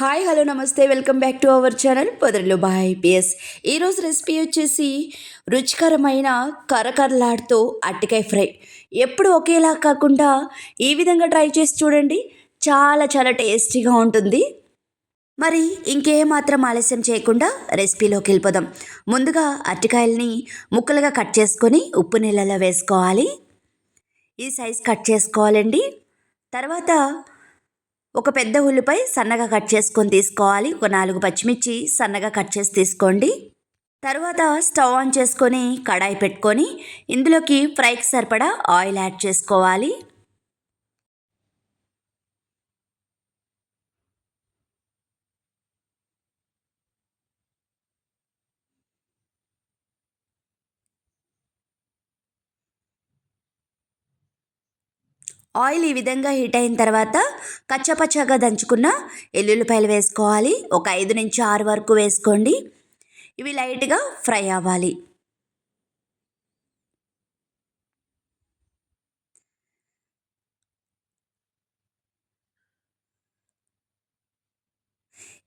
Hi hello నమస్తే. Welcome back to our channel పొదరిలో బాయ్ ఐపీఎస్. ఈరోజు రెసిపీ వచ్చేసి రుచికరమైన కరకరలాడుతో అట్టికాయ ఫ్రై. ఎప్పుడు ఒకేలా కాకుండా ఈ విధంగా ట్రై చేసి చూడండి. చాలా చాలా టేస్టీగా ఉంటుంది. మరి ఇంకేమాత్రం ఆలస్యం చేయకుండా రెసిపీలోకి వెళ్ళిపోదాం. ముందుగా అట్టికాయల్ని ముక్కలుగా కట్ చేసుకొని ఉప్పు నీళ్ళలో వేసుకోవాలి. ఈ సైజ్ కట్ చేసుకోవాలండి. తర్వాత ఒక పెద్ద ఉల్లిపాయ సన్నగా కట్ చేసుకొని తీసుకోవాలి. ఒక నాలుగు పచ్చిమిర్చి సన్నగా కట్ చేసి తీసుకోండి. తర్వాత స్టవ్ ఆన్ చేసుకొని కడాయి పెట్టుకొని ఇందులోకి ఫ్రైకి సరిపడా ఆయిల్ యాడ్ చేసుకోవాలి. ఆయిల్ ఈ విధంగా హీట్ అయిన తర్వాత కచ్చపచ్చగా దంచుకున్న ఎల్లుల్లిపాయలు వేసుకోవాలి. ఒక ఐదు నుంచి ఆరు వరకు వేసుకోండి. ఇవి లైట్గా ఫ్రై అవ్వాలి.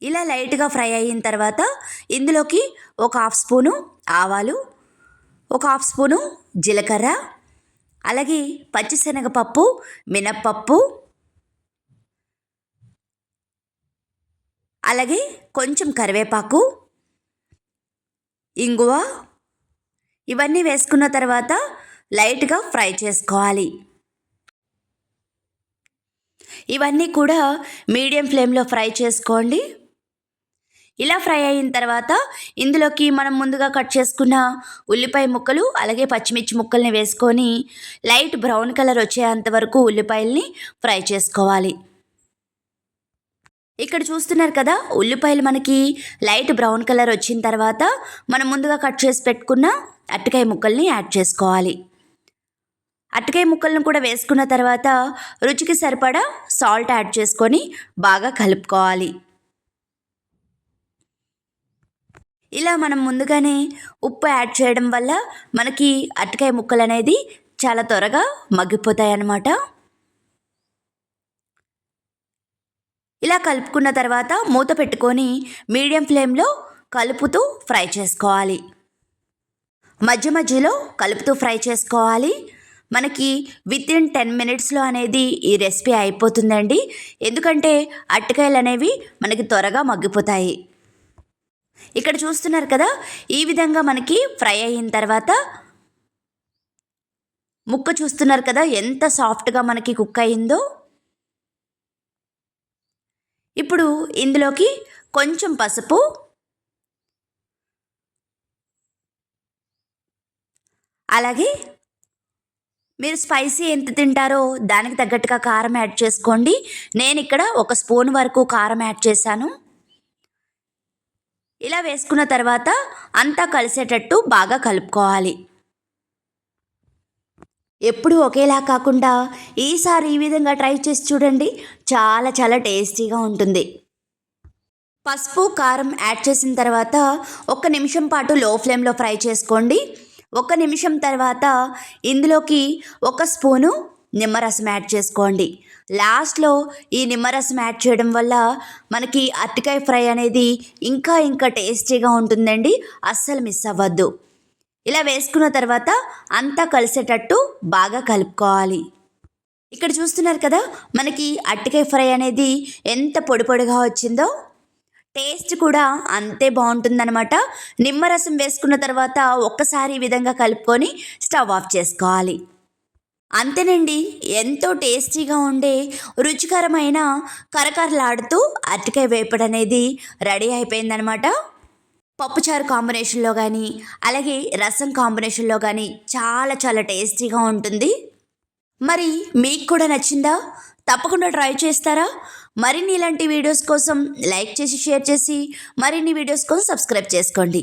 ఇలా లైట్గా ఫ్రై అయిన తర్వాత ఇందులోకి ఒక హాఫ్ స్పూను ఆవాలు ఒక హాఫ్ స్పూను జీలకర్ర అలాగే పచ్చిశనగపప్పు మినప్పప్పు అలాగే కొంచెం కరివేపాకు ఇంగువ ఇవన్నీ వేసుకున్న తర్వాత లైట్గా ఫ్రై చేసుకోవాలి. ఇవన్నీ కూడా మీడియం ఫ్లేమ్లో ఫ్రై చేసుకోండి. ఇలా ఫ్రై అయిన తర్వాత ఇందులోకి మనం ముందుగా కట్ చేసుకున్న ఉల్లిపాయ ముక్కలు అలాగే పచ్చిమిర్చి ముక్కల్ని వేసుకొని లైట్ బ్రౌన్ కలర్ వచ్చేంత వరకు ఉల్లిపాయల్ని ఫ్రై చేసుకోవాలి. ఇక్కడ చూస్తున్నారు కదా ఉల్లిపాయలు మనకి లైట్ బ్రౌన్ కలర్ వచ్చిన తర్వాత మనం ముందుగా కట్ చేసి పెట్టుకున్న అట్టకాయ ముక్కల్ని యాడ్ చేసుకోవాలి. అట్టకాయ ముక్కలను కూడా వేసుకున్న తర్వాత రుచికి సరిపడా సాల్ట్ యాడ్ చేసుకొని బాగా కలుపుకోవాలి. ఇలా మనం ముందుగానే ఉప్పు యాడ్ చేయడం వల్ల మనకి అరటికాయ ముక్కలు అనేది చాలా త్వరగా మగ్గిపోతాయి అన్నమాట ఇలా కలుపుకున్న తర్వాత మూత పెట్టుకొని మీడియం ఫ్లేమ్లో కలుపుతూ ఫ్రై చేసుకోవాలి. మధ్య మధ్యలో కలుపుతూ ఫ్రై చేసుకోవాలి. మనకి విత్ ఇన్ టెన్ మినిట్స్లో అనేది ఈ రెసిపీ అయిపోతుందండి. ఎందుకంటే అరటికాయలు అనేవి మనకి త్వరగా మగ్గిపోతాయి. ఇక్కడ చూస్తున్నారు కదా ఈ విధంగా మనకి ఫ్రై అయిన తర్వాత ముక్క చూస్తున్నారు కదా ఎంత సాఫ్ట్గా మనకి కుక్ అయిందో. ఇప్పుడు ఇందులోకి కొంచెం పసుపు అలాగే మీరు స్పైసీ ఎంత తింటారో దానికి తగ్గట్టుగా కారం యాడ్ చేసుకోండి. నేను ఇక్కడ ఒక స్పూన్ వరకు కారం యాడ్ చేశాను. ఇలా వేసుకున్న తర్వాత అంతా కలిసేటట్టు బాగా కలుపుకోవాలి. ఎప్పుడు ఒకేలా కాకుండా ఈసారి ఈ విధంగా ట్రై చేసి చూడండి. చాలా చాలా టేస్టీగా ఉంటుంది. పసుపు కారం యాడ్ చేసిన తర్వాత ఒక నిమిషం పాటు లో ఫ్లేమ్లో ఫ్రై చేసుకోండి. ఒక నిమిషం తర్వాత ఇందులోకి ఒక స్పూను నిమ్మరసం యాడ్ చేసుకోండి. లాస్ట్లో ఈ నిమ్మరసం యాడ్ చేయడం వల్ల మనకి అరటికాయ ఫ్రై అనేది ఇంకా ఇంకా టేస్టీగా ఉంటుందండి. అస్సలు మిస్ అవ్వద్దు. ఇలా వేసుకున్న తర్వాత అంతా కలిసేటట్టు బాగా కలుపుకోవాలి. ఇక్కడ చూస్తున్నారు కదా మనకి అరటికాయ ఫ్రై అనేది ఎంత పొడి పొడిగా వచ్చిందో. టేస్ట్ కూడా అంతే బాగుంటుందన్నమాట. నిమ్మరసం వేసుకున్న తర్వాత ఒక్కసారి ఈ విధంగా కలుపుకొని స్టవ్ ఆఫ్ చేసుకోవాలి. అంతేనండి. ఎంతో టేస్టీగా ఉండే రుచికరమైన కరకరలాడుతూ అరటికాయ వేపడు అనేది రెడీ అయిపోయిందనమాట పప్పుచారు కాంబినేషన్లో కానీ అలాగే రసం కాంబినేషన్లో కానీ చాలా చాలా టేస్టీగా ఉంటుంది. మరి మీకు కూడా నచ్చిందా? తప్పకుండా ట్రై చేస్తారా? మరిన్ని ఇలాంటి వీడియోస్ కోసం లైక్ చేసి షేర్ చేసి మరిన్ని వీడియోస్ కోసం సబ్స్క్రైబ్ చేసుకోండి.